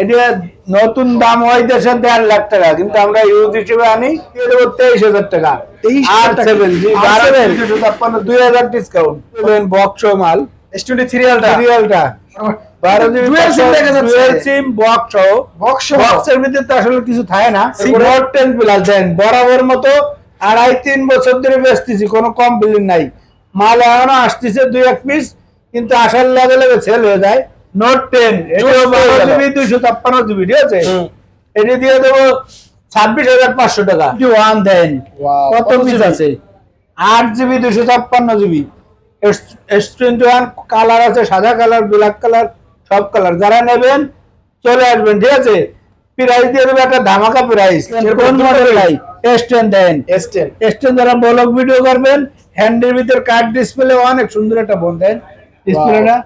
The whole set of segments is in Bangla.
এটা নতুন দাম হয় দেশে দেড় লাখ টাকা কিন্তু আমরা ইউজ হিসেবে আনি দেবো তেইশ হাজার টাকা। আর সেভেন দুই হাজার ডিসকাউন্ট বক্স মাল। টোয়েন্টি। সিম বক্স বক্স বক্সের ভিতরে তো আসলে কিছু থাকে না। টেন প্লাস দেন। বরাবর মতো আড়াই তিন বছর ধরে বেচতেছি কোনো কমপ্লেন নাই। মাল এখনও আসতেছে দুই এক পিস কিন্তু আসার লেগে লেগে সেল হয়ে যায়। নোট টেন দুইশো ছাপ্পান্ন জিবি ঠিক আছে? এটা দিয়ে দেবো ছাব্বিশ হাজার পাঁচশো টাকা। ওয়ান দেন কত কত পিস আছে? আট জিবি ছাপ্পান্ন GB S twenty one colour আছে সাদা কালার ব্ল্যাক কালার সব কালার যারা নেবেন চলে আসবেন ঠিক আছে? প্রাইস দিয়ে দেবে একটা ধামাকা প্রাইস কোন মডেল নাই S ten then S ten S ten যারা ব্লগ ভিডিও করবেন হ্যান্ডের ভিতর কার্ড ডিসপ্লে অনেক সুন্দর একটা বোন দেন ডিসপ্লেটা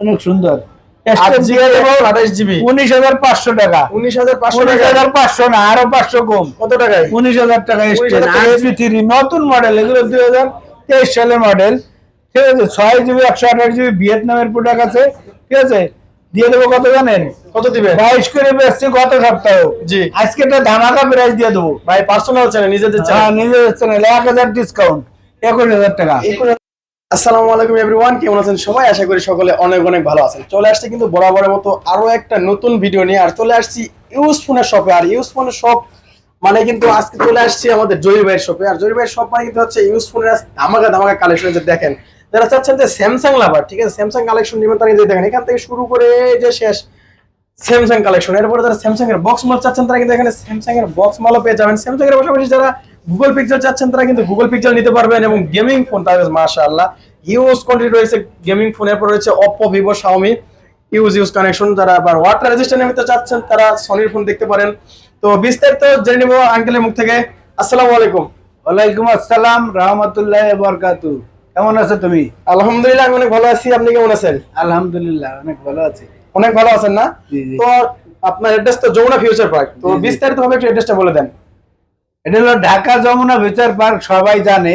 অনেক সুন্দর। আট জিবি এবং আঠাশ জিবি। উনিশ হাজার পাঁচশো টাকা। উনিশ হাজার পাঁচশো উনিশ টাকা। হাজার পাঁচশো না আরও পাঁচশো কম। কত টাকায় উনিশ হাজার টাকা 19,000 টাকা এসছে। থ্রি নতুন মডেল এগুলো দুই হাজার তেইশ সালের মডেল ঠিক আছে ছয় জিবি একশো আঠাশ জিবি ভিয়েতনামের প্রোডাক্ট আছে। ঠিক আছে দিয়ে দেবো কত জানেন? কত দিবে? বাইশ করে বেচছি গত সপ্তাহ। জি। আজকে একটা ধামাকা প্রাইস দিয়ে দেবো। ভাই পার্সোনাল চ্যানেল নিজেদের হ্যাঁ চ্যানেল নিজের চ্যানেল এক হাজার ডিসকাউন্ট একুশ হাজার টাকা। আসসালামু আলাইকুম এভরিওয়ান, কেমন আছেন সবাই? আশা করি সকলে অনেক অনেক ভালো আছেন। চলে আসছে কিন্তু বরাবরের মতো আরও একটা নতুন ভিডিও নিয়ে, আর চলে আসছি ইউজ ফোনের শপে আর ইউজ ফোনের শপ মানে কিন্তু আজকে চলে আসছি আমাদের জহির ভাইয়ের শপে আর জহির ভাইয়ের শপ মানে কিন্তু হচ্ছে ইউজ ফোনের ধামাকা ধামাকা কালেকশন যে দেখেন, যারা চাচ্ছেন যে স্যামসাং লাভার ঠিক আছে? স্যামসাং কালেকশন নেবেন তারা এই দেখেন, এখান থেকে শুরু করে যে শেষ স্যামসাং কালেকশন এরপরে যারা স্যামসাং এর বক্স মাল চাচ্ছেন, তারা কিন্তু এখানে স্যামসাং এর বক্স মালও পেয়ে যাবেন। স্যামসাং এর পাশাপাশি যারা গুগল পিক্সেল চাচ্ছেন তারা কিন্তু গুগল পিক্সেল নিতে পারবেন এবং গেমিং ফোন তাদের মাশাআল্লাহ। ইউজ কোয়ান্টিটি রয়েছে গেমিং ফোনের পর রয়েছে Oppo Vivo Xiaomi use use connection যারা আবার ওয়াটার রেজিস্ট্যান্ট নিতে চাচ্ছেন তারা সনির ফোন দেখতে পারেন। তো বিস্তারিত জেনে নেব আঙ্কেলের মুখ থেকে। আসসালামু আলাইকুম। ওয়ালাইকুম আসসালাম রহমতুল্লাহ বরকাতু কেমন আছো তুমি? আলহামদুলিল্লাহ আমি অনেক ভালো আছি। আপনি কেমন আছেন? আলহামদুলিল্লাহ অনেক ভালো আছি। অনেক ভালো আছেন না। তো আপনার অ্যাড্রেস তো যমুনা ফিউচার পার্ক তো। বিস্তারিত ভাবে একটু অ্যাড্রেসটা বলে দেন। এটা হলো ঢাকা যমুনা ফিচার পার্ক সবাই জানে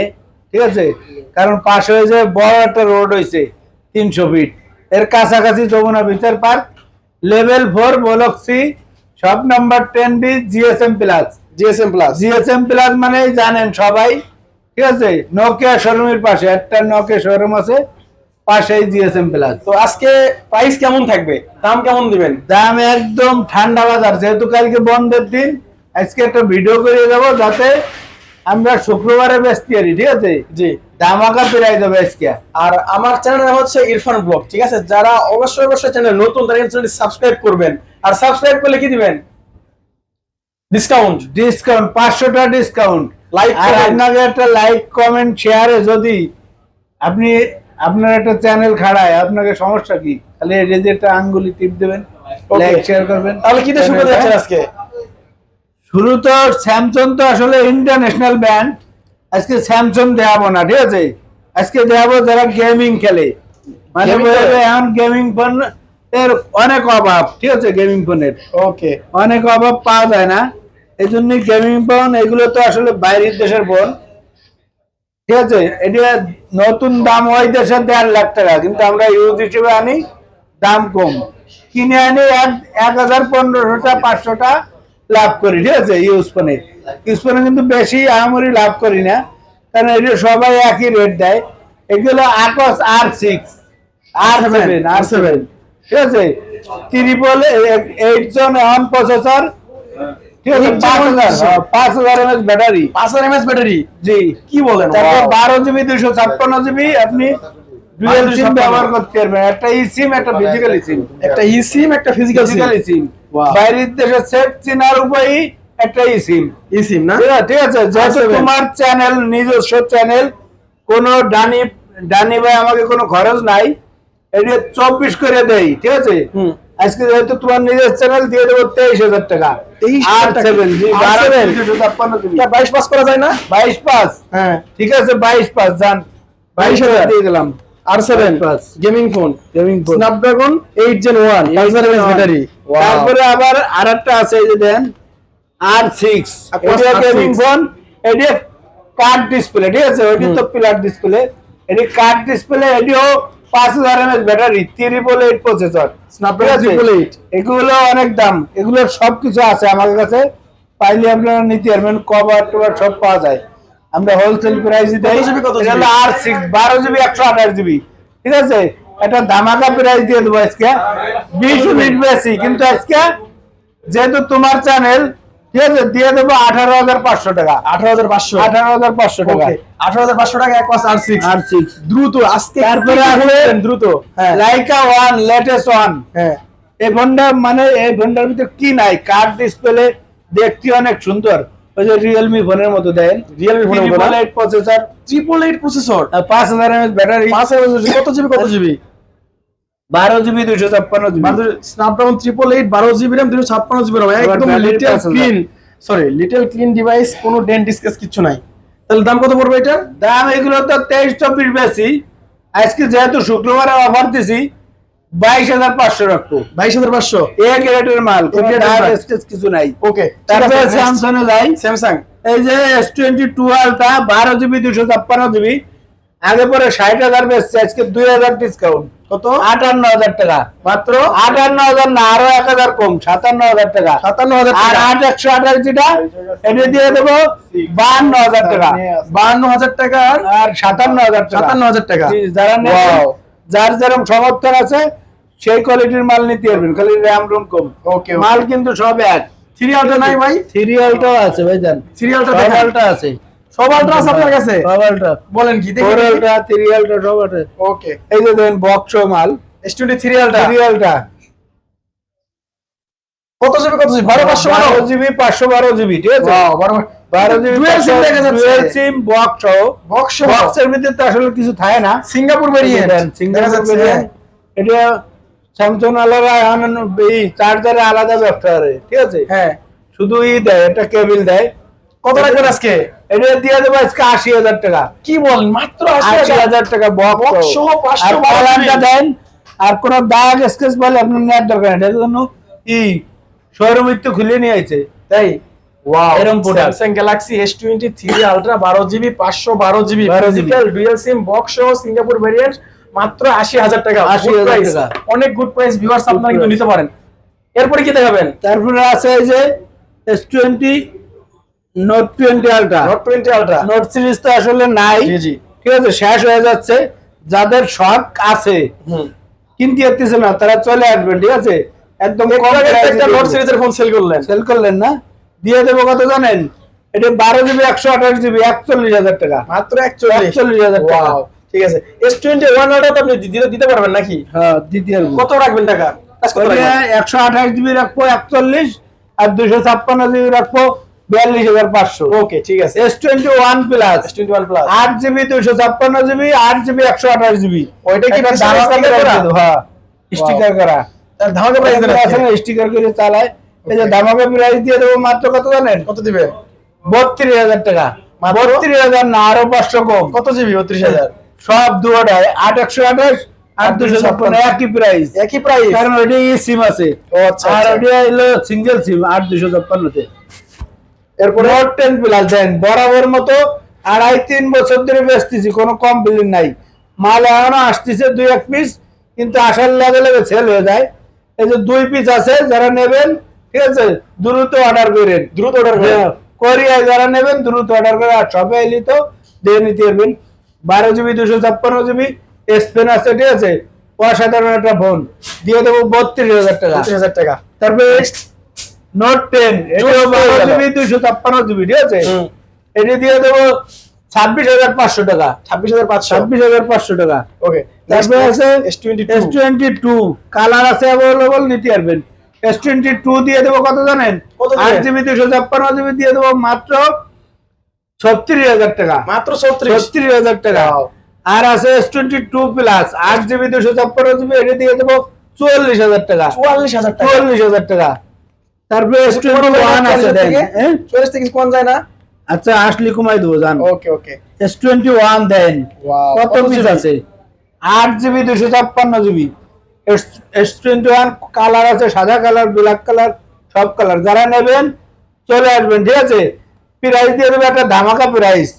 ঠিক আছে? কারণ পাশে হয়েছে বড় একটা রোড হয়েছে তিনশো ফিট। এর কাছাকাছি Jamuna future park level four block C সব number ten B GSM plus. GSM plus. GSM plus মানে জানেন সবাই ঠিক আছে? নোকিয়া শোরুমের পাশে একটা নোকিয়া শোরুম আছে পাশেই জিএসএম প্লাস। তো আজকে প্রাইস কেমন থাকবে? দাম কেমন দিবেন? দাম একদম ঠান্ডা বাজার যেহেতু কালকে বন্ধের দিন আজকে একটা ভিডিও করে দেবো যাতে আমরা শুক্রবারে ব্যস্ত আছি ঠিক আছে? জি। ধামাকা পেরাই দেবে আজকে। আর আমার চ্যানেল হচ্ছে ইরফান ব্লগ ঠিক আছে? যারা অবশ্যই অবশ্যই চ্যানেল নতুন তারা চ্যানেলটি সাবস্ক্রাইব করবেন। আর সাবস্ক্রাইব করলে কি দিবেন? ডিসকাউন্ট ডিসকাউন্ট পাঁচশোটা ডিসকাউন্ট Like, আর. আপনাকে একটা লাইক কমেন্ট শেয়ারে যদি আপনি আপনার একটা চ্যানেল খাড়ায় আপনাকে সমস্যা কি? যে একটা আঙ্গুলি টিপ দেবেন. লাইক শেয়ার করবেন। তাহলে কি দিয়ে শুরু আজকে? শুরু তো স্যামসং তো আসলে ইন্টারন্যাশনাল ব্র্যান্ড আজকে স্যামসং দেখাবো না ঠিক আছে? আজকে দেখাবো যারা গেমিং খেলে। মানে এখন গেমিং ফোন এর অনেক অভাব ঠিক আছে গেমিং ফোনের ওকে অনেক অভাব পাওয়া যায় না। এই জন্য গেমিং ফোন এগুলো তো আসলে বাইরের দেশের ফোন ঠিক আছে এটা নতুন দাম হয় দেশের দেড় লাখ টাকা কিন্তু আমরা ইউজ হিসেবে আনি দাম কম। কিনে আনি এক এক হাজার পনেরোশোটা পাঁচশোটা লাভ করি ঠিক আছে ইউজ ফোনে ইউজ ফোনে কিন্তু বেশি আহামরি লাভ করি না কারণ এটা সবাই একই রেট দেয়। এগুলো আকস আর সিক্স আর সেভেন আর সেভেন ঠিক আছে? ত্রিপল এইট জন অন প্রসেসর পাঁচ হাজার এমএচ ব্যাটারি পাঁচ হাজার এমএস ব্যাটারি জি। কি বলেন? বারো জিবি দুশো ছাপ্পান্ন জিবি আপনি ডুয়েল দুশো সিম। ব্যবহার করতে পারবেন একটা ই সিম একটা ফিজিক্যাল সিম একটা ই সিম একটা ফিজিক্যাল সিম বাইরের দেশের সেট চিনার উপায়ই একটা ই সিম ই সিম না? ঠিক আছে যেহেতু তোমার চ্যানেল নিজস্ব চ্যানেল কোনো ডানি ডানি ভাই আমাকে কোনো খরচ নাই। এটা চব্বিশ করে দেই ঠিক আছে। আজকে যেহেতু তোমার নিজের চ্যানেল দিয়ে দেবো তেইশ হাজার টাকা। 23,000 আর টাকা। সেভেন জি আর বারো seven। দুশো ছাপ্পান্ন জিবি এটা বাইশ পাস করা যায় না? বাইশ পাঁচ হ্যাঁ। ঠিক আছে বাইশ পাঁচ যান। বাইশ হাজার দিয়ে গেলাম আর seven gaming phone gaming phone Snapdragon eight gen one battery তারপরে আবার আরেকটা আছে এই যে দেন আর সিক্স Aquos এটা R6 গেমিং ফোন এটা কার্ড ডিসপ্লে ঠিক আছে? ওইটি তো পিলার ডিসপ্লে এটি কার্ড ডিসপ্লে এটিও পাঁচ হাজার mAh battery triple eight processor Snapdragon 888 এগুলো অনেক দাম। এগুলো সবকিছু আছে আমার কাছে। পাইলে আপনারা নিতে পারবেন কভার টভার সব পাওয়া যায়। আমরা হোলসেল প্রাইস দেই। GB? আর সিক্স বারো জিবি একশো আঠাশ জিবি। ঠিক আছে? এটা ধামাকা প্রাইস দিয়ে দেবো আজকে। বিশ মিনিট বেশি কিন্তু আজকে যেহেতু তোমার চ্যানেল ঠিক আছে দিয়ে দেবো আঠারো হাজার পাঁচশো টাকা। আঠারো হাজার পাঁচশো। আঠারো হাজার পাঁচশো টাকা। আঠারো হাজার পাঁচশো টাকা এক আর সিক্স আর সিক্স দ্রুত আজকে তারপরে কি আসলে দ্রুত। হ্যাঁ। লাইকা ওয়ান লেটেস্ট ওয়ান হ্যাঁ। এই ফোনটা মানে এই ফোনটার ভিতরে কি নাই? কার্ড ডিসপ্লে দেখতে অনেক সুন্দর। ওই যে রিয়েলমি ফোনের মতো দেন Realme ফোনের মতো eight processor triple eight processor পাঁচ হাজার এমএস ব্যাটারি পাঁচ হাজার কত জিবি কত জিবি বারো জিবি দুইশো ছাপ্পান্ন জিবি স্ন্যাপড্রাগন ট্রিপল এইট বারো জিবি র্যাম দুশো ছাপ্পান্ন জিবি র্যাম একদম battery little clean sorry little clean device কোনো ডেন্ট স্কেচ কিছু নাই। তাহলে দাম কত পড়বে এটা দাম এগুলো তো তেইশ চব্বিশ বেশি। আজকে যেহেতু শুক্রবারে অফার দিছি বাইশ হাজার পাঁচশো রাখব বাইশ হাজার পাঁচশো? এ গ্রেডের মাল কিছু নাই। ওকে তারপরে স্যামসাং এ যাই। স্যামসাং এই যে এস টোয়েন্টি টু আলটা বারো জিবি দুশো ছাপ্পান্ন জিবি আগে পরে ষাট হাজার বেচছে আজকে দুই হাজার ডিসকাউন্ট কত? আটান্ন হাজার টাকা। মাত্র? আটান্ন হাজার না আরও এক হাজার কম সাতান্ন হাজার টাকা। সাতান্ন হাজার আর আট একশো আঠাশ যেটা এটা দিয়ে দেবো বাহান্ন হাজার টাকা। বাহান্ন হাজার টাকা আর সাতান্ন হাজার সাতান্ন হাজার টাকা। যারা. যার যেরকম সমর্থন আছে সেই কোয়ালিটির মাল নিতে পারবেন খালি র্যাম রুম কম। ওকে মাল কিন্তু সব এক। সিরিয়ালটা নাই ভাই? সিরিয়ালটাও আছে ভাইজান সিরিয়ালটা সব আছে। সব আলট্রা আছে আপনার কাছে? সব আলটা বলেন কি দেখি। আছে ওকে। এই যে দেখেন বক্স মাল। টোয়েন্টি সিরিয়ালটা সিরিয়ালটা কত জিবি কত জিবি বারো পাঁচশো বারো? জিবি পাঁচশো বারো জিবি ঠিক আছে? বারো বারো জিবি Dual SIM দেখা যাচ্ছে। ডুয়েল সিম বক্স সহ। বক্স বক্সের ভিতরে তো আসলে কিছু থাকে না। সিঙ্গাপুর ভেরিয়েন্ট সিঙ্গাপুর ভেরিয়েন্ট এটা স্যামসাং আলাদা চার্জারে আলাদা ব্যবসা ঠিক আছে? হ্যাঁ। শুধু ই দেয় এটা কেবিল দেয়। কত রাখবেন আজকে? এটা দিয়ে দেবো আজকে আশি হাজার টাকা। কি বল মাত্র আশি হাজার? টাকা বক্স আর। দেন কোন দাগ স্কেচ বলে আপনার নেওয়ার দরকার নেই। জন্য ই শোরুম খুলে নিয়ে আছে তাই? ওয়াও এরম product। Samsung Galaxy S twenty three ultra বারো জিবি পাঁচশো বারো GB 12 GB physical dual SIM box সহ সিঙ্গাপুর ভেরিয়েন্ট মাত্র আশি হাজার টাকা। 80,000 টাকা। অনেক গুড প্রাইস ভিউয়ার্স আপনারা কিন্তু নিতে পারেন। এরপরে কি দেখাবেন? তারপরে আছে এই যে S twenty note twenty ultra note twenty ultra note series তো আসলে নাই। জি জি। ঠিক আছে শেষ হয়ে যাচ্ছে। যাদের শখ আছে কিনতে যাচ্ছে না তারা চলে আসবেন ঠিক আছে? একদম নোট সিরিজের ফোন সেল করলেন। সেল করলেন না? দিয়ে দেবো কত জানেন? এটা বারো জিবি একশো আঠাশ জিবি একচল্লিশ হাজার টাকা। মাত্র একচল্লিশ। হাজার টাকা। ঠিক আছে। এস টোয়েন্টি ওয়ান আপনি দিতে দিতে পারবেন নাকি? হ্যাঁ দ্বিতীয় কত রাখবেন টাকা? একশো আঠাশ জিবি রাখব একচল্লিশ আর দুশো ছাপ্পান্ন জিবি রাখব বিয়াল্লিশ হাজার পাঁচশো। ওকে ঠিক আছে। S twenty one plus S twenty one plus আট জিবি দুশো ছাপ্পান্ন জিবি আট জিবি একশো আঠাশ জিবি ওইটা কি পিছনে করা? হ্যাঁ। স্টিকার করা। তার ধামাকা স্টিকার করে চালায়। এই যে ধামাকা প্রাইস দিয়ে দেবো মাত্র কত জানেন? কত দিবে? বত্রিশ হাজার টাকা। বত্রিশ হাজার না আরও পাঁচশো কম। কত জিবি বত্রিশ হাজার? সব দুটায় আট একশো আঠাশ আর দুশো ছাপ্পান্ন একই প্রাইস একই প্রাইস কারণ ওইটা সিম আছে। আচ্ছা আর আচ্ছা। ওইটা হলো সিঙ্গেল সিম আট দুশো ছাপ্পান্নতে। এরপরে? নোট টেন প্লাস দেন বরাবর মতো আড়াই তিন বছর ধরে বেচতেছি কোনো কমপ্লেন নাই। মাল এখনও আসতেছে দুই এক পিস কিন্তু আসার লেভেলে সেল হয়ে যায়। এই যে দুই পিস আছে যারা নেবেন ঠিক আছে? দ্রুত অর্ডার করেন। দ্রুত অর্ডার করে হ্যাঁ, কোরিয়ায় যারা নেবেন দ্রুত অর্ডার করে আর শপে এলি তো দিয়ে নিতে পারবেন। বারো জিবি দুশো ছাপ্পান্ন জিবি স্পেন আছে ঠিক আছে? অসাধারণ একটা ফোন দিয়ে দেবো বত্রিশ হাজার টাকা। পঁচিশ হাজার টাকা। তারপরে নোট টেন বারো 10 জিবি দুশো ছাপ্পান্ন জিবি ঠিক আছে। এটি দিয়ে দেবো ছাব্বিশ হাজার পাঁচশো টাকা। ছাব্বিশ হাজার পাঁচশো। ছাব্বিশ হাজার পাঁচশো টাকা। ওকে তারপরে আছে S twenty S twenty two colour আছে অ্যাভেলেবল নিতে পারবেন। এস টোয়েন্টি টু দিয়ে দেবো কত জানেন? আট জিবি দুশো ছাপ্পান্ন জিবি দিয়ে দেবো মাত্র ছত্রিশ হাজার টাকা। মাত্র ছত্রিশ? হাজার টাকা। আর আছে এস টোয়েন্টি টু প্লাস আট জিবি দুশো ছাপ্পান্ন জিবি এটা দিয়ে দেবো চুয়াল্লিশ হাজার টাকা। চুয়াল্লিশ হাজার টাকা। চুয়াল্লিশ হাজার টাকা। তারপরে এস টোয়েন্টি ওয়ান আছে হ্যাঁ? থেকে? কম যায় না? আচ্ছা আসলে কমাই দেবো জান। Okay okay. S twenty one দেন কত কত পিস আছে? আট জিবি দুশো ছাপ্পান্ন GB. S twenty one colour আছে সাদা কালার ব্ল্যাক কালার সব কালার। যারা নেবেন চলে আসবেন ঠিক আছে? প্রাইস দিয়ে দেবে একটা ধামাকা প্রাইস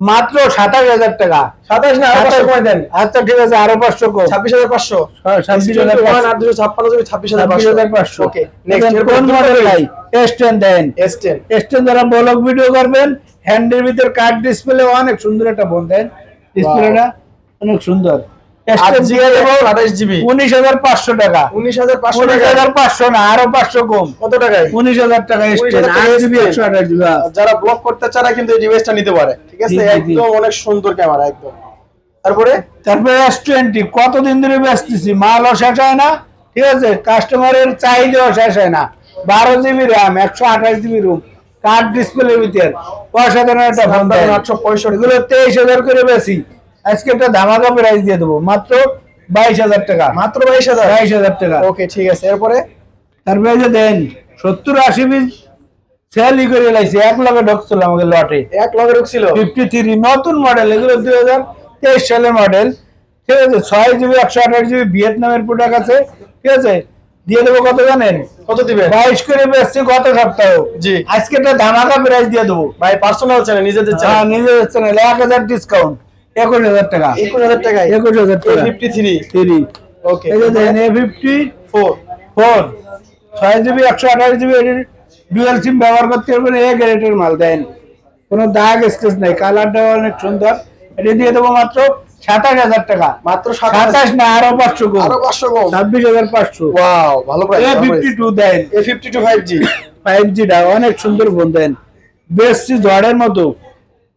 মাত্র সাতাশ হাজার টাকা। সাতাশ না দেন। আচ্ছা ঠিক আছে আরও পাঁচশো কম। ছাব্বিশ হাজার পাঁচশো। ছাব্বিশ হাজার জিবি ছাব্বিশ হাজার ছাব্বিশ হাজার পাঁচশো। ওকে কোন মডেল নাই এসটেন দেন। এস টেন এসটেন যারা ব্লগ ভিডিও করবেন হ্যান্ডের ভিতর কার্ড ডিসপ্লে অনেক সুন্দর একটা ফোন দেন। ডিসপ্লেটা অনেক সুন্দর। আট এসটেন জিবি দিয়ে দেবো আঠাশ জিবি উনিশ হাজার পাঁচশো টাকা। উনিশ হাজার পাঁচশো হাজার পাঁচশো না আরও পাঁচশো কম। কত টাকায়? উনিশ হাজার টাকা 19,000 এসটেন টাকা আট জিবি S10 একশো আঠাশ জিবি যারা ব্লক করতে চায় কিন্তু এই ডিভাইসটা নিতে পারে। ঠিক আছে? জি, জি, জি। একদম অনেক সুন্দর ক্যামেরা একদম। তারপরে? তারপরে এস টোয়েন্টি কতদিন ধরে বেচতেছি মালও শেষ হয় না ঠিক আছে? কাস্টমারের চাহিদাও শেষ হয় না। বারো জিবি র্যাম একশো আঠাশ জিবি রুম কার্ড ডিসপ্লে ভিতর। অসাধারণ একটা ফোন আটশো পঁয়ষট্টি। তেইশ হাজার করে বেশি। আজকে একটা ধামাকা প্রাইস দিয়ে দেবো। মাত্র বাইশ হাজার টাকা। মাত্র বাইশ হাজার? বাইশ হাজার টাকা। ওকে ঠিক আছে। এরপরে? তারপরে যে দেন সত্তর আশি পিস সেলই করে লাইছে। এক লগে ঢুকছিল আমাকে লটে। এক লগে ঢুকছিল? ফিফটি থ্রি নতুন মডেল এগুলো দুই হাজার তেইশ সালের মডেল ঠিক আছে ছয় জিবি একশো আঠাশ জিবি ভিয়েতনামের প্রোডাক্ট আছে। ঠিক আছে দিয়ে দেবো কত জানেন? কত দিবেন বাইশ করে বেচছি গত সপ্তাহ। জি। আজকে একটা ধামাকা প্রাইস দিয়ে দেবো। ভাই পার্সোনাল চ্যানেল নিজেদের চ্যানেল নিজের চ্যানেল এক হাজার ডিসকাউন্ট একুশ হাজার টাকা। একুশ হাজার টাকায় একুশ হাজার টাকা। ফিফটি থ্রি থ্রি ওকে এই যে দেন এ ফিফটি ফোর ফোর ছয় জিবি একশো আঠাশ জিবি এটির ডুয়েল সিম ব্যবহার করতে পারবেন এ গ্রেডের মাল দেন কোনো দাগ স্কেচ নাই কালারটাও অনেক সুন্দর। এটা দিয়ে দেবো মাত্র সাতাশ হাজার টাকা। মাত্র সাতাশ। না আরও পাঁচশো আরও পাঁচশো ছাব্বিশ হাজার পাঁচশো। ওয়াও ভালো price A fifty two then A fifty two five G five জিটা অনেক সুন্দর ফোন দেন বেশি ঝড়ের মতো।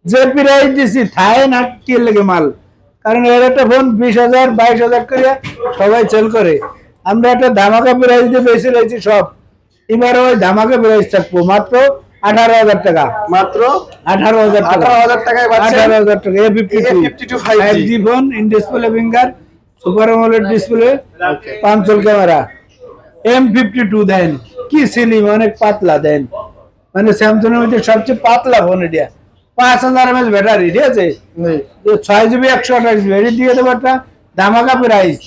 যে প্রাইস দিছি থায় না কি লেগে মাল। কারণ এর একটা ফোন বিশ হাজার বাইশ হাজার করে সবাই সেল করে। আমরা একটা ধামাকা প্রাইস দিয়ে বেশি রয়েছি সব। এবারে ওই ধামাকা প্রাইস থাকব মাত্র আঠারো হাজার টাকা। মাত্র আঠারো হাজার টাকা। আঠারো হাজার টাকা A fifty two A52 5G five G phone in display finger super AMOLED display পাঁচল camera M fifty two দেন। কি সিলিম অনেক পাতলা দেন। মানে স্যামসং এর মধ্যে সবচেয়ে পাতলা ফোন এটা। পাঁচ হাজার এমএচ ব্যাটারি ঠিক আছে? ছয় জিবি একশো আঠাশ জিবি এটি দিয়ে দেবো একটা ধামাকা প্রাইস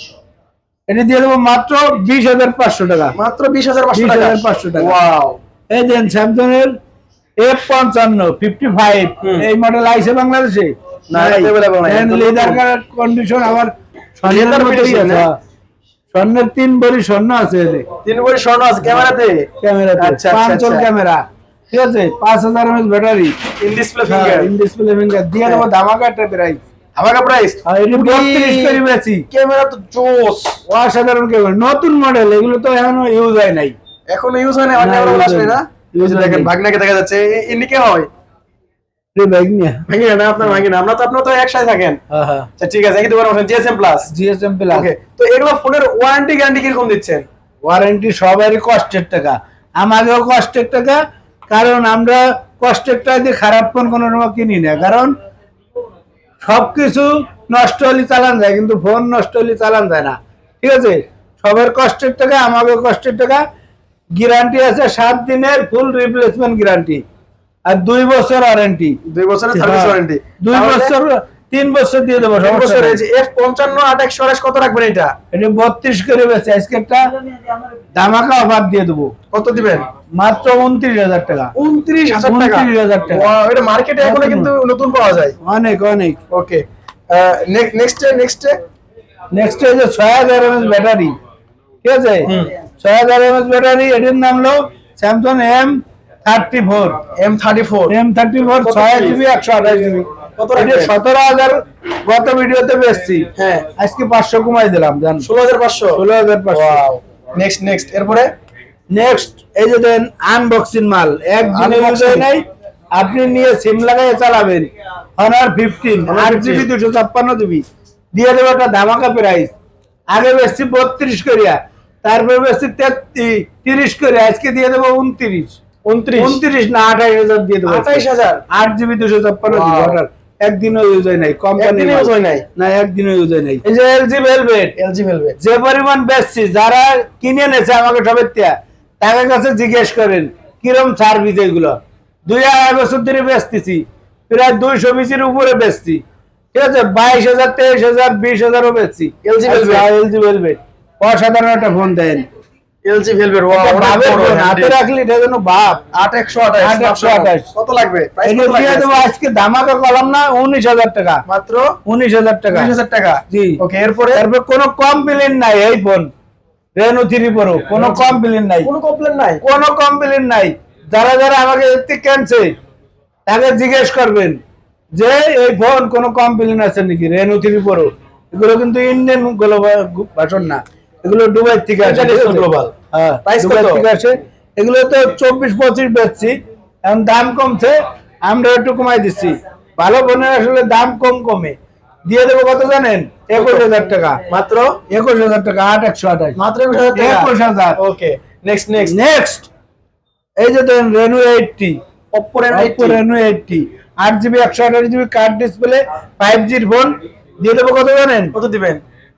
এটি দিয়ে দেবো মাত্র বিশ হাজার পাঁচশো টাকা। মাত্র বিশ হাজার পাঁচশো টাকা। 20,500 টাকা। এই দেন স্যামসং এর এফ পঞ্চান্ন ফিফটি ফাইভ এই মডেল আইসে বাংলাদেশে? লেদার। কন্ডিশন আবার স্বর্ণের তিন ভরি স্বর্ণ আছে তিন বড়ি স্বর্ণ আছে ক্যামেরাতে? ক্যামেরাতে। আচ্ছা, আচ্ছা, আচ্ছা। ক্যামেরা। ঠিক আছে পাঁচ হাজার mAh battery in display finger in display finger দিয়ে দেবো ধামাকা একটা প্রাইস ক্যামেরা তো জোস অসাধারণ ক্যামেরা নতুন মডেল এগুলো তো এখনও ইউজ হয় নাই এখনও ইউজ হয় না আমার না, ক্যামেরা use আসলে হয়নি। না Use দেখেন ভাগনাকে দেখা যাচ্ছে ইনি কে হয় রে বাইক নিয়ে ভাঙি না আপনার ভাঙি আমরা তো আপনার তো একসাথে থাকেন হ্যাঁ হ্যাঁ আচ্ছা ঠিক আছে একই জিএসএম প্লাস জিএসএম প্লাস তো এগুলো ফোনের ওয়ারেন্টি গ্যারান্টি কীরকম দিচ্ছেন ওয়ারেন্টি সবারই কষ্টের টাকা আমাদেরও কষ্টের টাকা কারণ আমরা কষ্টের টাকা খারাপ ফোন কোনো সময় কিনি না। কারণ সবকিছু নষ্ট হলে চালান যায় কিন্তু ফোন নষ্ট হলে চালান যায় না। ঠিক আছে? সবের কষ্টের টাকা আমাকে কষ্টের টাকা। গ্যারান্টি আছে সাত দিনের ফুল রিপ্লেসমেন্ট গ্যারান্টি আর দুই বছর ওয়ারেন্টি দুই বছরের সার্ভিস ওয়ারেন্টি দুই বছর তিন বছর দিয়ে দেবো সমস্যা পঞ্চান্ন আট একশো কত রাখবেন এটা? এটা বত্রিশ করে বেছে আজকে একটা ধামাকা অফার দিয়ে দেবো। কত দিবেন? মাত্র উনত্রিশ হাজার টাকা। উনত্রিশ হাজার টাকা? 29,000 টাকা। এটা মার্কেটে এখনও। কিন্তু নতুন পাওয়া যায়। অনেক অনেক। ওকে। নেক্সট নেক্সট নেক্সট হচ্ছে ছয় হাজার এমএস ব্যাটারি ঠিক আছে? ছয় হাজার এমএস ব্যাটারি এটির নাম হলো Samsung M thirty four M thirty four M thirty four ছয় জিবি? একশো আঠাশ জিবি? সতেরো হাজার গত ভিডিওতে বেচছি হ্যাঁ। আজকে পাঁচশো কমাই দিলাম জান। ষোলো হাজার পাঁচশো? ষোলো হাজার পাঁচশো। নেক্সট নেক্সট এরপরে? নেক্সট এই যে দেন আনবক্সিং মাল। একদিনে ইউজ হয় নাই আপনি নিয়ে সিম লাগাই চালাবেন। অনার ফিফটিন আট 15 জিবি দুশো ছাপ্পান্ন জিবি দিয়ে দেবো একটা ধামাকা প্রাইস আগে বেশি বত্রিশ করিয়া তারপর বেশি তিরিশ করে আজকে দিয়ে দেবো উনত্রিশ। উনত্রিশ। উনত্রিশ না আঠাইশ হাজার দিয়ে দেবো। আঠাইশ হাজার। আট জিবি দুশো ছাপ্পান্ন জিবি একদিনও ইউজ হয় নাই কোম্পানি use হয় নাই? না একদিনও ইউজ হয় নাই। এই যে এলজি ভেলভেট এলজি ফেলবে যে পরিমাণ বেচছি যারা কিনে নেছে আমাকে তাদের কাছে জিজ্ঞেস করেন কিরম সার্ভিস এগুলো? দুই আড়াই বছর ধরে বেচতেছি প্রায় দুইশো বিশের উপরে বেচছি। ঠিক আছে বাইশ হাজার তেইশ হাজার বিশ হাজারও বেচছি। এলজি ভেলভেট অসাধারণ একটা ফোন দেন। এলজি ভেলভেট ওয়াও হাতে। রাখলে এটা যেন একশো আঠাশ। কত লাগবে? প্রাইস কত লাগবে? আজকে ধামাকা কলাম না উনিশ হাজার টাকা। মাত্র? উনিশ হাজার টাকা। বিশ হাজার টাকা? জি। ওকে এরপরে? কোনো নাই এই ফোন রেনু থ্রি প্রো কোনো কমপ্লেন নাই। কোনো কমপ্লেন নাই? কোনো নাই। যারা যারা আমাকে এর কেনছে তাকে জিজ্ঞেস করবেন যে এই ফোন কোনো কমপ্লেন আছে নাকি? রেনু থ্রি প্রো এগুলো কিন্তু ইন্ডিয়ান গ্লোবাল ভাষণ না। এগুলো দুবাই থেকে আসে International হ্যাঁ কত? এগুলো তো চব্বিশ পঁচিশ বেচছি। এখন দাম কমছে আমরা একটু কমাই দিচ্ছি। ভালো ফোনের আসলে দাম কম কমে। দিয়ে দেবো কত জানেন? একুশ হাজার টাকা। মাত্র? একুশ হাজার টাকা আট একশো আঠাশ। মাত্র একুশ হাজার ওকে নেক্সট নেক্সট নেক্সট এই যে দেন Reno eighty Oppo Reno eighty আট জিবি একশো আঠাশ জিবি কার্ড ডিসপ্লে ফাইভ জির ফোন দিয়ে দেবো কত জানেন? কত দিবেন?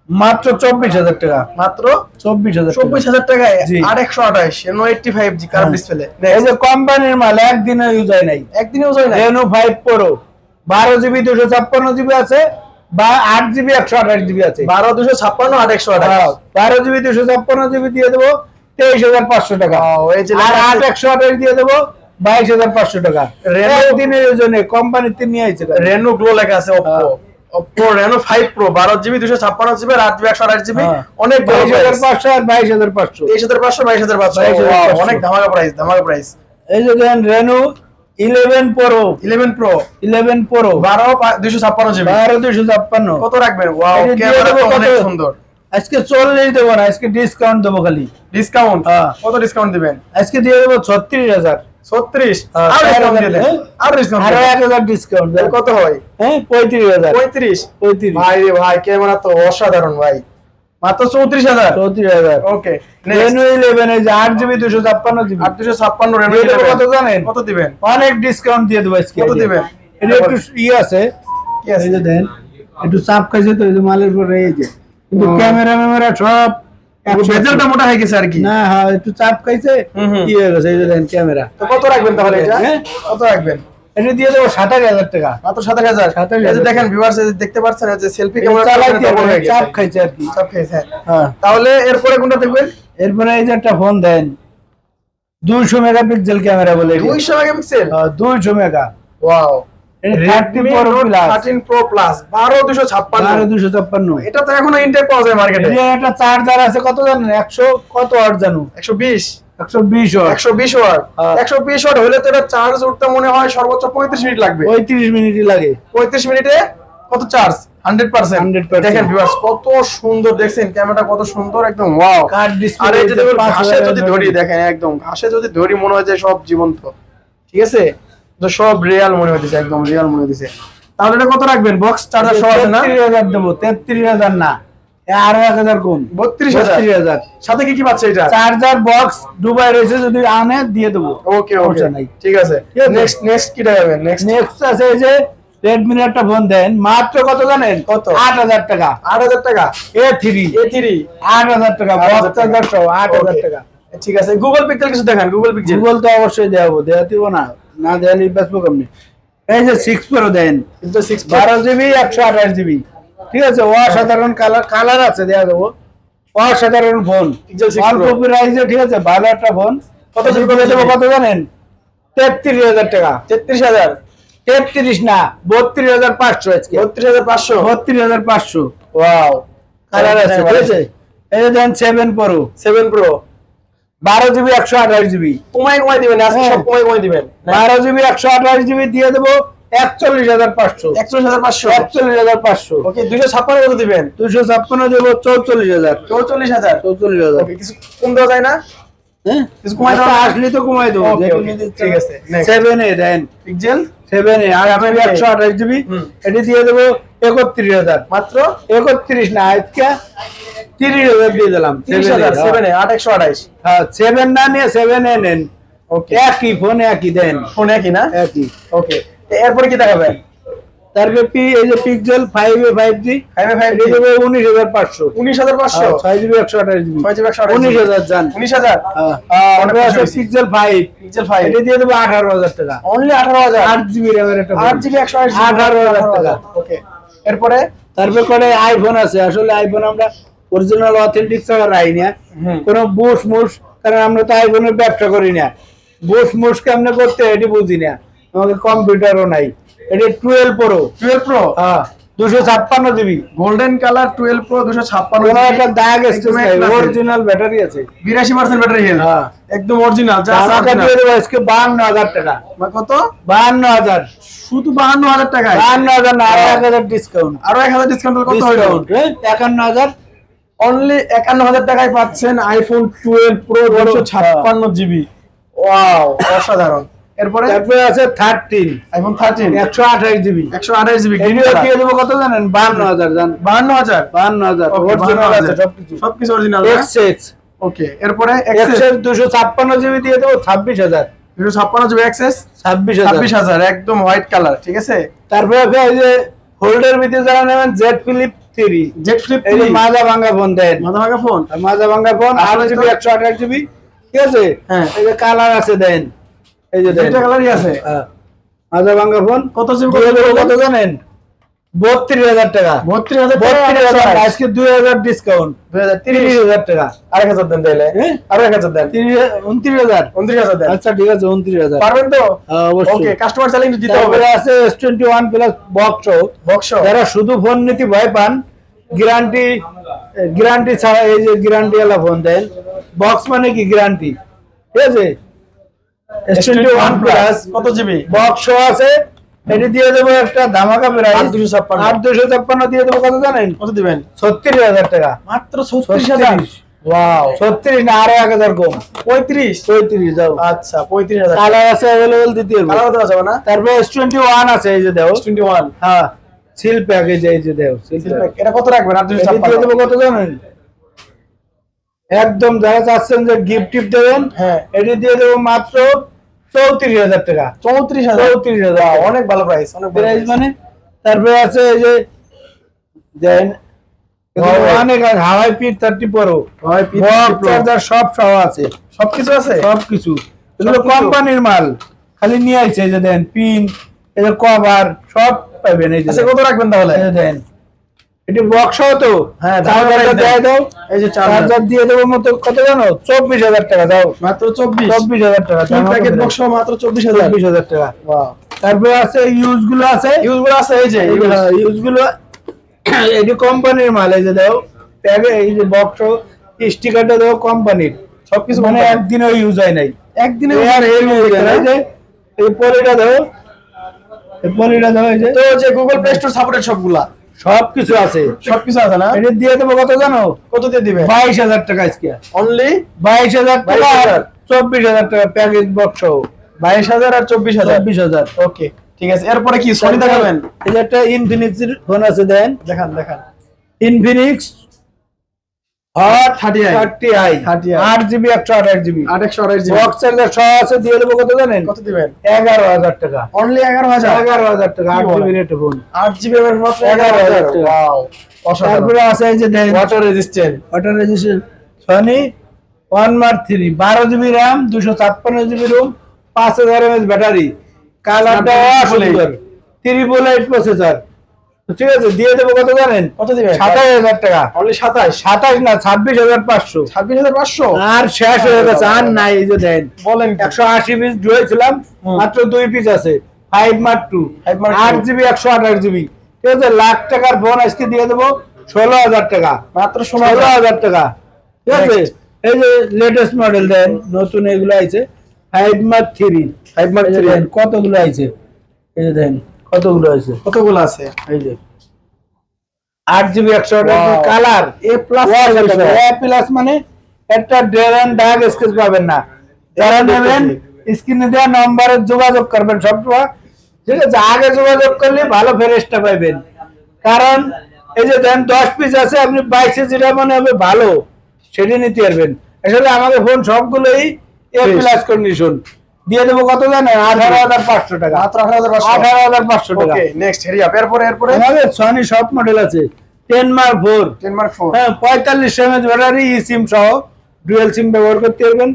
মাত্র চব্বিশ হাজার টাকা। মাত্র চব্বিশ হাজার চব্বিশ হাজার টাকায় আর একশো আঠাশ এনো এইটটি ফাইভ জি কার্ভ হ্যাঁ। ডিসপ্লে এই যে কোম্পানির মাল একদিনে ইউজ হয় নাই। একদিনেও যায় না রেনু ফাইভ প্রো বারো জিবি দুশো ছাপ্পান্ন জিবি আছে বা আট জিবি একশো আঠাশ জিবি আছে। বারো দুশো ছাপ্পান্ন আট একশো আঠাশ। হ্যাঁ, বারো জিবি দুশো ছাপ্পান্ন জিবি দিয়ে দেবো তেইশ হাজার পাঁচশো টাকা। আর আট একশো আঠাশ দিয়ে দেবো বাইশ হাজার পাঁচশো টাকা। Reno- দিনের জন্য কোম্পানিতে নিয়ে আইছে। রেনো গ্লো লেখা আছে অপো অনেক বড় বাইশ হাজার পাঁচশো আর বাইশ হাজার পাঁচশো। তেইশ হাজার পাঁচশো বাইশ হাজার পাঁচশো। 22,500 অনেক ধামাকা প্রাইস ধামাকা প্রাইস এই যে দেন Reno eleven pro eleven pro eleven pro বারো দুশো ছাপ্পান্ন জিবি। বারো ছাপ্পান্ন। কত রাখবেন? ওয়াও ক্যামেরা অনেক সুন্দর। আজকে চল্লিশ দেবো না আজকে ডিসকাউন্ট দেবো খালি। ডিসকাউন্ট হ্যাঁ। কত ডিসকাউন্ট দিবেন? আজকে দিয়ে দেবো ছত্রিশ হাজার। ছত্রিশ। হ্যাঁ, আর এক হাজার ডিসকাউন্ট কত হয়? হ্যাঁ পঁয়ত্রিশ হাজার। পঁয়ত্রিশ। পঁয়ত্রিশ। ভাই রে ভাই ক্যামেরা তো অসাধারণ ভাই। মাত্র চৌত্রিশ হাজার। চৌত্রিশ হাজার। ওকে রেনু ইলেভেন এই যে আট জিবি দুশো ছাপ্পান্ন জিবি আট দুশো ছাপ্পান্ন রেনো কত জানেন? কত দিবেন? অনেক ডিসকাউন্ট দিয়ে দেবো আজকে। কত দিবেন? এটা একটু ই আছে। কি আছে? দেন। একটু চাপ খাইছে তো এই যে মালের পরে এই যে। কিন্তু ক্যামেরা ম্যামেরা সব মোটা হয়ে গেছে আর কি? না হ্যাঁ একটু চাপ খাইছে হুম, হুম। কি হয়ে গেছে এই যে দেন ক্যামেরা তো কত রাখবেন তাহলে এটা? হ্যাঁ? কত রাখবেন? এটা দিয়ে দেবো সাতাশ হাজার টাকা। মাত্র সাতাশ হাজার? 27,000 এই দেখেন ভিউয়ার্স দেখতে পাচ্ছেন যে সেলফি ক্যামেরা চাপ খাইছে আর কি। চাপ খেয়েছে হ্যাঁ। হ্যাঁ। তাহলে এরপরে কোনটা দেখবেন? এরপরে এই যে একটা ফোন দেন। দুইশো মেগাপিক্সেল ক্যামেরা বলে। দুইশো মেগাপিক্সেল? দুইশো মেগা। ওয়াও এটা তো এখনও ইন্টেক পাওয়া যায় মার্কেটে এটা চার্জার আছে কত জানেন একশো কত ওয়াট জানো? একশো বিশ। একশো বিশ ওয়াট হ্যাঁ। ওয়াট হলে তো এটা চার্জ উঠতে মনে হয় সর্বোচ্চ পঁয়ত্রিশ মিনিট লাগবে। পঁয়ত্রিশ মিনিটই লাগে। পঁয়ত্রিশ মিনিটে কত চার্জ হান্ড্রেড পার্সেন্ট 100% দেখেন ভিউয়ার্স কত সুন্দর দেখছেন ক্যামেরাটা কত সুন্দর একদম ওয়াও কার্ড ডিসপ্লে আর এই যে ঘাসে যদি ধরি দেখেন একদম ঘাসে যদি ধরি মনে হয় যে সব জীবন্ত। ঠিক আছে? সব রিয়াল মনে হইতেছে একদম রিয়াল মনে হইতেছে। তাহলে এটা কত রাখবেন? বক্স চার্জার সহ আছে না? দেবো না। আরও কম। সাথে কি কি পাচ্ছে এটা? চার্জার বক্স দুবাই রয়েছে যদি আনে দিয়ে দেবো। ওকে ওকে ঠিক আছে। নেক্সট নেক্সট কি নেক্সট নেক্সট আছে এই যে একটা ফোন দেন মাত্র কত জানেন? কত? আট হাজার টাকা। আট হাজার টাকা? এ থ্রি এ থ্রি আট হাজার টাকা বক্স চার্জার সহ আট হাজার টাকা। ঠিক আছে। গুগল পিক্সেল কিছু দেখান গুগল পিক্সেল গুগল তো অবশ্যই দেওয়াবো দেওয়া দিব না। না দেওয়ালে বেসবো কেমনি এই যে সিক্স প্রো দেন বারো জিবি একশো আঠাশ জিবি ঠিক আছে অসাধারণ কালার কালার আছে দেওয়া দেবো। অসাধারণ ফোন Pixel 6 অল্প প্রাইসে ঠিক আছে ভালো একটা ফোন কত দেবো কত জানেন? তেত্রিশ হাজার টাকা। তেত্রিশ হাজার? তেত্রিশ না বত্রিশ হাজার পাঁচশো আজকে। বত্রিশ হাজার পাঁচশো? বত্রিশ হাজার পাঁচশো। ওয়াও কালার আছে ঠিক আছে? এই যে দেন সেভেন প্রো সেভেন প্রো বারো জিবি একশো আঠাশ জিবি কমাই কমাই দিবেন আজকে হ্যাঁ। সব কমাই কমাই দিবেন। বারো জিবি একশো আঠাশ জিবি দিয়ে দেবো একচল্লিশ হাজার পাঁচশো। একচল্লিশ হাজার পাঁচশো। একচল্লিশ হাজার পাঁচশো। ওকে দুইশো ছাপ্পান্ন কত দিবেন? দুশো ছাপ্পান্ন দেবো চৌচল্লিশ হাজার। চৌচল্লিশ হাজার। চৌচল্লিশ হাজার। কিছু কম দেওয়া যায় না? কমাই দেওয়া আসলে তো কমাই দেবো। Okay, okay, ঠিক আছে, সেভেন এ দেন। পিক্সেল সেভেন এ আর আমি 7A একশো আঠাশ জিবি এটি দিয়ে দেবো একত্রিশ হাজার। মাত্র? একত্রিশ না আজকে তিরিশ হাজার দিয়ে দিলাম সেভেন এ আট একশো আঠাইশ। হ্যাঁ সেভেন না নিয়ে সেভেন এ নেন। ওকে একই ফোন একই দেন। ফোন একই না? একই। ওকে এরপরে কি দেখাবেন তারপরে পি এই যে পিক্সেল এ দেবো জিবি হ্যাঁ। তারপরে আছে পিক্সেল পিক্সেল এটি দিয়ে দেবো টাকা। অনলি আঠারো হাজার? আট জিবি একটা টাকা। ওকে এরপরে? তারপরে করে আইফোন আছে। আসলে আইফোন আমরা অরিজিনাল অথেন্টিক ছাড়া রাই না হুম। কোনো বুশ মুশ কারণ আমরা তো আইফোনের ব্যবসা করি না। বুশ মুশ কেমনে করতে এটি বুঝি না। আমাকে কম্পিউটারও নাই। এটি টুয়েলভ প্রো টুয়েলভ প্রো হ্যাঁ। দুশো ছাপ্পান্ন GB golden colour twelve pro দুশো ছাপ্পান্ন একটা দাগ অরিজিনাল ব্যাটারি আছে। বিরাশি পার্সেন্ট ব্যাটারি হ্যাঁ। একদম অরিজিনাল আজকে বাহান্ন হাজার টাকা। কত? বাহান্ন হাজার। শুধু বাহান্ন হাজার টাকায়? বাহান্ন হাজার না এক হাজার ডিসকাউন্ট আরও এক হাজার ডিসকাউন্ট কত একান্ন হাজার। অনলি একান্ন হাজার টাকায় পাচ্ছেন আইফোন টুয়েলভ প্রো দুশো ছাপ্পান্ন জিবি। ওয়াও অসাধারণ। এরপরে? তারপরে আছে থার্টিন আইফোন থার্টিন একশো আঠাশ জিবি। একশো আঠাশ জিবি দিয়ে দেবো কত জানেন? বাহান্ন হাজার জান। বাহান্ন হাজার? বাহান্ন হাজার। অরিজিনাল আছে সবকিছু। সবকিছু অরিজিনাল এক্স এক্স ওকে এরপরে এক্স দুশো ছাপ্পান্ন জিবি দিয়ে দেবো ছাব্বিশ হাজার। দুশো ছাপ্পান্ন জিবি এক্সেস ছাব্বিশ হাজার। ছাব্বিশ হাজার একদম হোয়াইট কালার ঠিক আছে? তারপরে এই যে হোল্ডের ভিতরে যারা নেবেন Z flip three Z flip এই মাজা ভাঙা ফোন দেন। মাথা ভাঙা ফোন মাজা ভাঙ্গা ফোন আট আসলে জিবি তো- একশো আঠাশ জিবি ঠিক আছে? হ্যাঁ। এই যে কালার আছে দেন। এই যে দুইটা কালারই আছে। মাজা ভাঙা ফোন কত জিবি কত জানেন? বত্রিশ হাজার টাকা। বত্রিশ হাজার বত্রিশ হাজার আজকে দুই হাজার ডিসকাউন্ট দুই হাজার তিরিশ। তিরিশ হাজার টাকা। আরেক হাজার দেন তাহলে হ্যাঁ? হাজার দেন। উনত্রিশ হাজার। উনত্রিশ হাজার দেন। আচ্ছা ঠিক আছে উনত্রিশ হাজার। পারবেন তো? হ্যাঁ, ওকে কাস্টমার চ্যালেঞ্জ দিতে হবে। আছে S twenty one plus box box যারা শুধু ফোন নিতে ভয় পান গ্যারান্টি গ্যারান্টি ছাড়া এই যে গ্যারান্টি ওয়ালা ফোন দেন। বক্স মানে কি গ্যারান্টি ঠিক আছে? এস টোয়েন্টি ওয়ান প্লাস কত জিবি বক্স আছে। এটি দিয়ে দেবো একটা ধামাকা প্রাইস আট দুশো ছাপ্পান্ন। আট দুশো ছাপ্পান্ন দিয়ে দেবো কত জানেন? কত দিবেন? ছত্রিশ হাজার টাকা। মাত্র ছত্রিশ হাজার। ওয়াও ছত্রিশ না আরও এক হাজার কম। পঁয়ত্রিশ। পঁয়ত্রিশ যাও। আচ্ছা পঁয়ত্রিশ হাজার। কালার আছে অ্যাভেলেবল দিতে হবে কালার দেওয়া যাবে না? তারপরে এস টোয়েন্টি ওয়ান আছে এই যে দেও টোয়েন্টি ওয়ান হ্যাঁ সিল প্যাকেজ এই যে দেও সিল প্যাকেজ এটা কত রাখবেন? আট দুশো এটি দিয়ে দেবো কত জানেন? একদম যারা চাচ্ছেন যে গিফট টিপ দেবেন হ্যাঁ। এটি দিয়ে দেবো মাত্র চৌত্রিশ হাজার টাকা। চৌত্রিশ হাজার? চৌত্রিশ হাজার অনেক ভালো প্রাইস অনেক ভালো প্রাইস মানে? তারপরে আছে এই যে দেন অনেক Huawei P thirty pro Huawei P30 charger সব সহ আছে। সবকিছু আছে? এগুলো? কোম্পানির মাল। খালি নিয়ে আইছে এই যে দেন পিন এই যে কভার সব পাবেন এই যে আচ্ছা কত রাখবেন তাহলে? এই যে দেন এটি বক্স তো? হ্যাঁ, দিয়ে দাও। এই যে চার্জার চার্জার দিয়ে দেবো মতো কত জানো? চব্বিশ হাজার টাকা দাও। মাত্র চব্বিশ। চব্বিশ হাজার টাকা প্যাকেট বক্স মাত্র চব্বিশ হাজার। চব্বিশ হাজার টাকা। তারপরে আছে ইউজগুলো আছে? ইউজগুলো আছে এই যে ইউজগুলো এটি কোম্পানির মাল এই যে দাও। ট্যাগে এই যে বক্স স্টিকারটা দাও কোম্পানির সবকিছু মানে। একদিনও ইউজ হয় নাই। একদিনে আর এই যে এই পলিটা দাও। এই পলিটা দাও এই যে। তো যে গুগল প্লে স্টোর সাপোর্টেড সবগুলা। সব কিছু আছে। সবকিছু আছে না? এটা দিয়ে দেবো কত জানো? কত দিয়ে দিবে? বাইশ হাজার টাকা আজকে। অনলি বাইশ হাজার টাকা চব্বিশ হাজার টাকা প্যাকেজ বক্স বাইশ হাজার আর চব্বিশ হাজার? চব্বিশ হাজার। ওকে ঠিক আছে। এরপরে কি? সনি দেখাবেন? এটা একটা ইনফিনিক্স ফোন আছে দেন দেখান দেখান। Infinix hot 30i thirty 30i আট জিবি একশো আঠাশ জিবি জিবি বক্স চার্জার সহ আছে দিয়ে দেবো কত জানেন? কত দিবেন? এগারো হাজার টাকা। অনলি হাজার? হাজার টাকা আট কি বলেন? জিবি রেট ফোন আট জিবি মাত্র এগারো এগারো হাজার। হাজার টাকা। ওয়াও অসাধারণ। তারপরে আছে এই যে দেন। Water resistant water registration Sony one mark three বারো জিবি র্যাম দুশো ছাপ্পান্ন জিবি রুম পাঁচ হাজার এমএচ ব্যাটারি কালারটা ত্রিপল এইট প্রসেসর ঠিক আছে দিয়ে দেবো কত জানেন? কত দিবেন সাতাশ হাজার টাকা। অনলি সাতাশ? সাতাশ না ছাব্বিশ হাজার পাঁচশো। ছাব্বিশ হাজার পাঁচশো? আর শেষ হয়ে গেছে আর নাই এই যে দেন। বলেন একশো আশি পিস জুয়েছিলাম মাত্র দুই পিস আছে ফাইভ মার্ক টু আট জিবি একশো আঠাশ জিবি ঠিক আছে লাখ টাকার ফোন আজকে দিয়ে দেবো ষোলো হাজার টাকা। মাত্র ষোলো হাজার। টাকা। ঠিক আছে? এই যে লেটেস্ট মডেল দেন নতুন এগুলো আছে five mark three five mark three কতগুলো আছে এই যে দেন কতগুলো আছে? কতগুলো আছে? এই যে। আট জিবি একশো colour. A plus A plus মানে একটা ড্রেন ডাগ স্কেচ পাবেন না। যারা নেবেন স্ক্রিনে দেওয়া নম্বরে যোগাযোগ করবেন সবসময়। ঠিক আছে? আগে যোগাযোগ করলে ভালো পাইবেন। কারণ এই যে দেন দশ পিস আছে আপনি বাইশে যেটা মনে হবে ভালো সেটি নিতে পারবেন। আসলে আমাদের ফোন সবগুলোই এ. প্লাস কন্ডিশন দিয়ে দেবো কত জানেন? আঠারো হাজার পাঁচশো টাকা। আঠারো হাজার পাঁচশো। টাকা। নেক্সট এরপরে এরপরে? আমাদের সনি সব মডেল আছে। Ten mark four ten mark four হ্যাঁ পঁয়তাল্লিশ এমএচ ব্যাটারি ই সিম সহ ডুয়েল সিম ব্যবহার করতে পারবেন।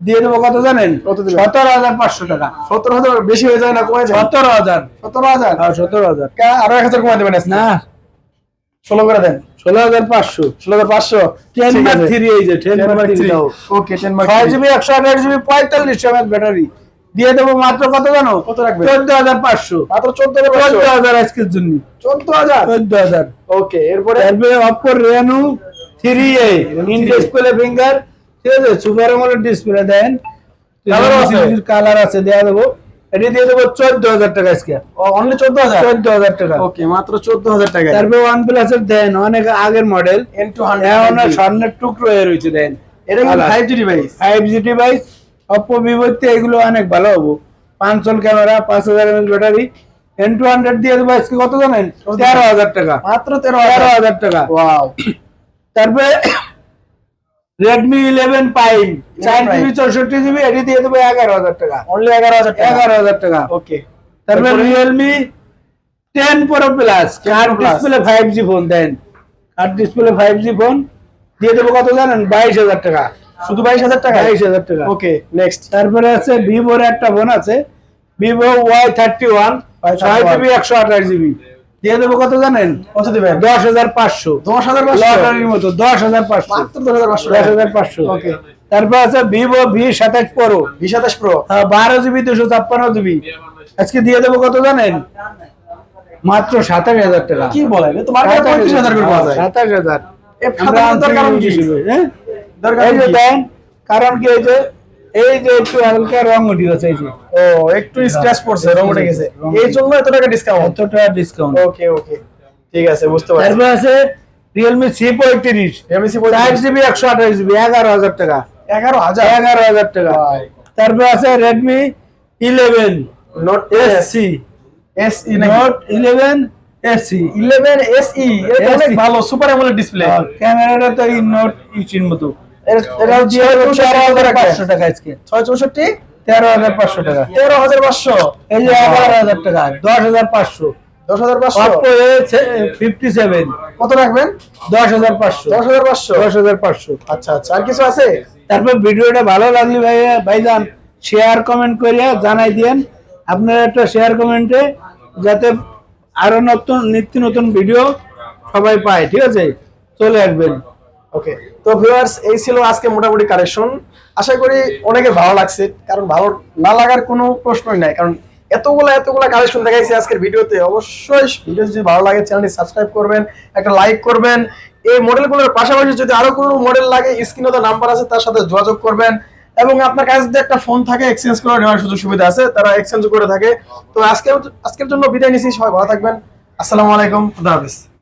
দিয়ে দেবো কত জানেন? সতেরো হাজার পাঁচশো টাকা। সত্তর হাজার বেশি হয়ে যায় না কমে যায়? সতেরো হাজার। সতেরো হাজার? হ্যাঁ সতেরো হাজার। আরও এক হাজার কমে দেবেন না। ষোলো করে দেন। ষোলো হাজার পাঁচশো। ষোলো হাজার পাঁচশো। টেন মার্ক থ্রি এই যে ten mark three okay ten mark ছয় জিবি একশো আঠাশ জিবি পঁয়তাল্লিশ ব্যাটারি দিয়ে দেবো মাত্র কত জানো? কত রাখবে? চোদ্দ হাজার পাঁচশো। মাত্র চোদ্দ হাজার চোদ্দ হাজার আজকের জন্য। চোদ্দ হাজার? চোদ্দ হাজার। ওকে এরপরে? অপর Reno three A in display finger ঠিক আছে সুপার আমলের ডিসপ্লে দেন। কালার আছে? দেওয়া দেবো। এটি দিয়ে দেবো চোদ্দ হাজার টাকা আজকে অনলি চোদ্দ হাজার চোদ্দ হাজার টাকা। ওকে মাত্র চোদ্দ হাজার টাকা তারপরে ওয়ান প্লাস এর দেন অনেক আগের মডেল এন টু হান্ড্রেড স্বর্ণের টুকরো হয়ে রয়েছে দেন। এটা five G device five G device Oppo এগুলো অনেক ভালো হব। পাঁচশোল ক্যামেরা পাঁচ হাজার ব্যাটারি এন টু হান্ড্রেড দিয়ে দেবো আজকে কত জানেন? তেরো হাজার টাকা। মাত্র তেরো হাজার। টাকা। তারপরে রেডমি ইলেভেন প্রাইম চার Prime। জিবি চৌষট্টি জিবি এটি দিয়ে দেবো এগারো হাজার টাকা। অনলি এগারো হাজার টাকা। এগারো হাজার টাকা। ওকে তারপরে Realme ten pro plus Plus। Display five G phone দেন। Curved display five G phone দিয়ে দেবো কত জানেন? বাইশ হাজার টাকা। শুধু বাইশ হাজার টাকা? বাইশ হাজার টাকা। ওকে নেক্সট তারপরে আছে ভিভোর একটা ফোন আছে। Vivo Y thirty one Y31 ছয় জিবি একশো আঠাশ জিবি দিয়ে দেবো কত জানেন? কত দিবেন? দশ হাজার পাঁচশো। দশ হাজার লটারির মতো দশ হাজার পাঁচশো। দশ হাজার পাঁচশো। ওকে। তারপর আছে ভিভো ভি সাতাশ প্রো। বিশ সাতাশ প্রো। বারো জিবি দুশো ছাপ্পান্ন জিবি। আজকে দিয়ে দেবো কত জানেন? মাত্র সাতাশ হাজার টাকা। কি বলেন? এ তো মার্কেটে পঁয়ত্রিশ হাজার যায়। সাতাশ হাজার। হাজার কারণ কি? হ্যাঁ? এই যে দেন কারণ কি এই যে একটু হালকা রং উঠে গেছে এই যে। ও একটু স্ক্র্যাচ পড়ছে রং উঠে গেছে। এই জন্য এত টাকা ডিসকাউন্ট এতটা ডিসকাউন্ট ওকে ওকে। ঠিক আছে বুঝতে পারছি। তারপর আছে চার জিবি একশো আঠাশ জিবি এগারো হাজার টাকা। এগারো হাজার? এগারো হাজার টাকা। Wow. তারপর আছে Redmi eleven note S S C S E নাকি? Note eleven S C eleven S E এটা অনেক ভালো সুপার অ্যামোলেড ডিসপ্লে ক্যামেরাটা তো এই নোট ইচির মতো। দিয়ে তেরো হাজার পাঁচশো টাকা আজকে। ছয় চৌষট্টি তেরো হাজার পাঁচশো টাকা। তেরো হাজার পাঁচশো। এই যে এগারো হাজার টাকা দশ হাজার পাঁচশো। দশ হাজার পাঁচশো? ফিফটি সেভেন কত রাখবেন? দশ হাজার পাঁচশো। দশ হাজার পাঁচশো? দশ হাজার পাঁচশো। আচ্ছা আচ্ছা আর কিছু আছে? তারপর ভিডিওটা ভালো লাগলে ভাই ভাইজান শেয়ার কমেন্ট করিয়া জানাই দিয়েন। আপনারা একটা শেয়ার কমেন্টে যাতে আরও নতুন নিত্য নতুন ভিডিও সবাই পায় ঠিক আছে? চলে আসবেন। ওকে তো ভিউয়ার্স এই ছিল আজকে মোটামুটি কালেকশন আশা করি অনেকের ভালো লাগছে, কারণ ভালো না লাগার কোনো প্রশ্নই নাই, কারণ এতগুলা এতগুলা কালেকশন দেখাইছি আজকের ভিডিওতে। অবশ্যই ভিডিও যদি ভালো লাগে চ্যানেলটি সাবস্ক্রাইব করবেন, একটা লাইক করবেন। এই মডেলগুলোর পাশাপাশি যদি আরও কোনো মডেল লাগে স্ক্রিনে তো নাম্বার আছে, তার সাথে যোগাযোগ করবেন। এবং আপনার কাছে যদি একটা ফোন থাকে এক্সচেঞ্জ করে নেওয়ার সুযোগ সুবিধা আছে, তারা এক্সচেঞ্জ করে থাকে। তো আজকে, আজকের জন্য বিদায় নিচ্ছি, সবাই ভালো থাকবেন। আসসালামু আলাইকুম, খুদা হাফিজ।